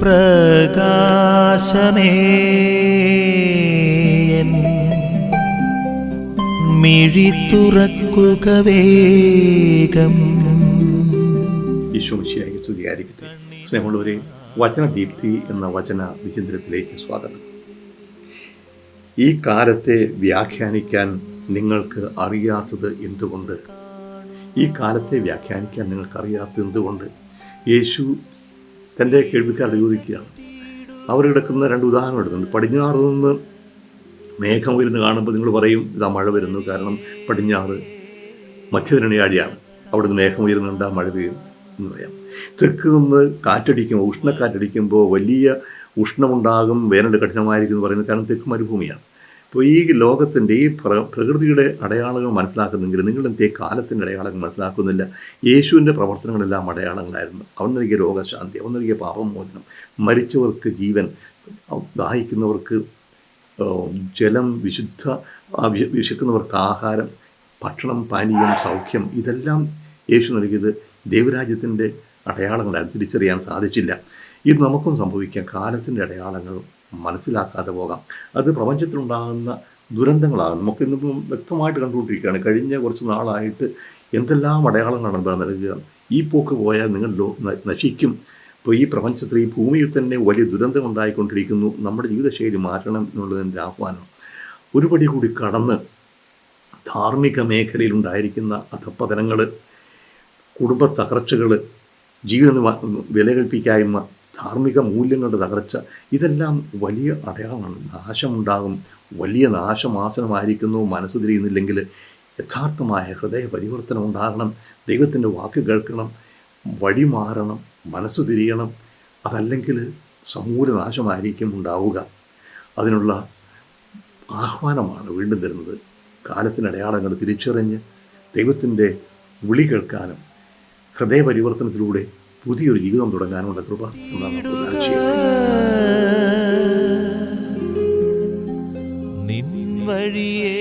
പ്രകാശമേ. മിഴി തുറക്കുക വേഗം. ഈശോമിശിയായി സ്തുതിയായിരിക്കട്ടെ. സ്നേഹമുള്ളവരെ വചനദീപ്തി എന്ന വചന വിചിന്തനത്തിലേക്ക് സ്വാഗതം. ഈ കാലത്തെ വ്യാഖ്യാനിക്കാൻ നിങ്ങൾക്ക് അറിയാത്തത് എന്തുകൊണ്ട്? ഈ കാലത്തെ വ്യാഖ്യാനിക്കാൻ നിങ്ങൾക്ക് അറിയാത്തത് എന്തുകൊണ്ട്? യേശു തന്റെ കേൾവിക്കാരുടെ ചോദിക്കുകയാണ്. അവർ കിടക്കുന്ന രണ്ട് ഉദാഹരണം എടുക്കുന്നുണ്ട് പടിഞ്ഞാറ് നിന്ന് മേഘം വരുന്ന് കാണുമ്പോൾ നിങ്ങൾ പറയും ഇതാ മഴ വരുന്നു കാരണം പടിഞ്ഞാറ് മധ്യധരണിയാഴിയാണ് അവിടുന്ന് മേഘം ഉയരുന്നുണ്ട് ആ മഴ പെയ്യുന്നു എന്ന് പറയാം. തെക്ക് നിന്ന് കാറ്റടിക്കുമ്പോൾ ഉഷ്ണക്കാറ്റടിക്കുമ്പോൾ വലിയ ഉഷ്ണമുണ്ടാകും വേനൽ കഠിനമായിരിക്കും എന്ന് പറയുന്നത് കാരണം തെക്ക് മരുഭൂമിയാണ്. അപ്പോൾ ഈ ലോകത്തിന്റെ ഈ പ്ര- പ്രകൃതിയുടെ അടയാളങ്ങൾ മനസ്സിലാക്കുന്നെങ്കിൽ നിങ്ങൾ എന്തേ കാലത്തിന്റെ അടയാളങ്ങൾ മനസ്സിലാക്കുന്നില്ല. യേശുവിന്റെ പ്രവർത്തനങ്ങളെല്ലാം അടയാളങ്ങളായിരുന്നു. അവൻ നൽകിയ രോഗശാന്തി അവൻ നൽകിയ പാപമോചനം മരിച്ചവർക്ക് ജീവൻ ദാഹിക്കുന്നവർക്ക് ജലം വിശുദ്ധ വിശക്കുന്നവർക്ക് ആഹാരം ഭക്ഷണം പാനീയം സൗഖ്യം ഇതെല്ലാം യേശു നൽകിയത് ദൈവരാജ്യത്തിന്റെ അടയാളങ്ങളായിരുന്നു. തിരിച്ചറിയാൻ സാധിച്ചില്ല. ഇത് നമുക്കും സംഭവിക്കാം. കാലത്തിന്റെ അടയാളങ്ങൾ മനസ്സിലാക്കാതെ പോകാം. അത് പ്രപഞ്ചത്തിലുണ്ടാകുന്ന ദുരന്തങ്ങളാണ്. നമുക്ക് ഇന്നിപ്പം വ്യക്തമായിട്ട് കണ്ടുകൊണ്ടിരിക്കുകയാണ്. കഴിഞ്ഞ കുറച്ച് നാളായിട്ട് എന്തെല്ലാം അടയാളങ്ങളാണ് നൽകുക? ഈ പോക്ക് പോയാൽ നിങ്ങൾ ലോ- നശിക്കും. ഇപ്പോൾ ഈ പ്രപഞ്ചത്തിൽ ഈ ഭൂമിയിൽ തന്നെ വലിയ ദുരന്തം ഉണ്ടായിക്കൊണ്ടിരിക്കുന്നു. നമ്മുടെ ജീവിതശൈലി മാറ്റണം എന്നുള്ളതിന്റെ ആഹ്വാനം. ഒരുപടി കൂടി കടന്ന് ധാർമ്മിക മേഖലയിലുണ്ടായിരിക്കുന്ന അധപ്പതനങ്ങൾ കുടുംബ തകർച്ചകൾ ജീവിത വിലകൽപ്പിക്കായ്മ ധാർമ്മിക മൂല്യങ്ങളുടെ തകർച്ച ഇതെല്ലാം വലിയ അടയാളമാണ്. നാശമുണ്ടാകും. വലിയ നാശമാസനമായിരിക്കുന്നു. മനസ്സു തിരിയുന്നില്ലെങ്കിൽ യഥാർത്ഥമായ ഹൃദയ പരിവർത്തനം ഉണ്ടാകണം. ദൈവത്തിന്റെ വാക്ക് കേൾക്കണം. വഴി മാറണം. മനസ്സു തിരിയണം അതല്ലെങ്കിൽ സമൂല നാശമായിരിക്കും ഉണ്ടാവുക. അതിനുള്ള ആഹ്വാനമാണ് വീണ്ടും തരുന്നത്. കാലത്തിന്റെ അടയാളങ്ങൾ തിരിച്ചറിഞ്ഞ് ദൈവത്തിന്റെ വിളി കേൾക്കാനും ഹൃദയപരിവർത്തനത്തിലൂടെ പുതിയൊരു ജീവിതം തുടങ്ങാനുള്ള കൃപ നിൻ വഴിയേ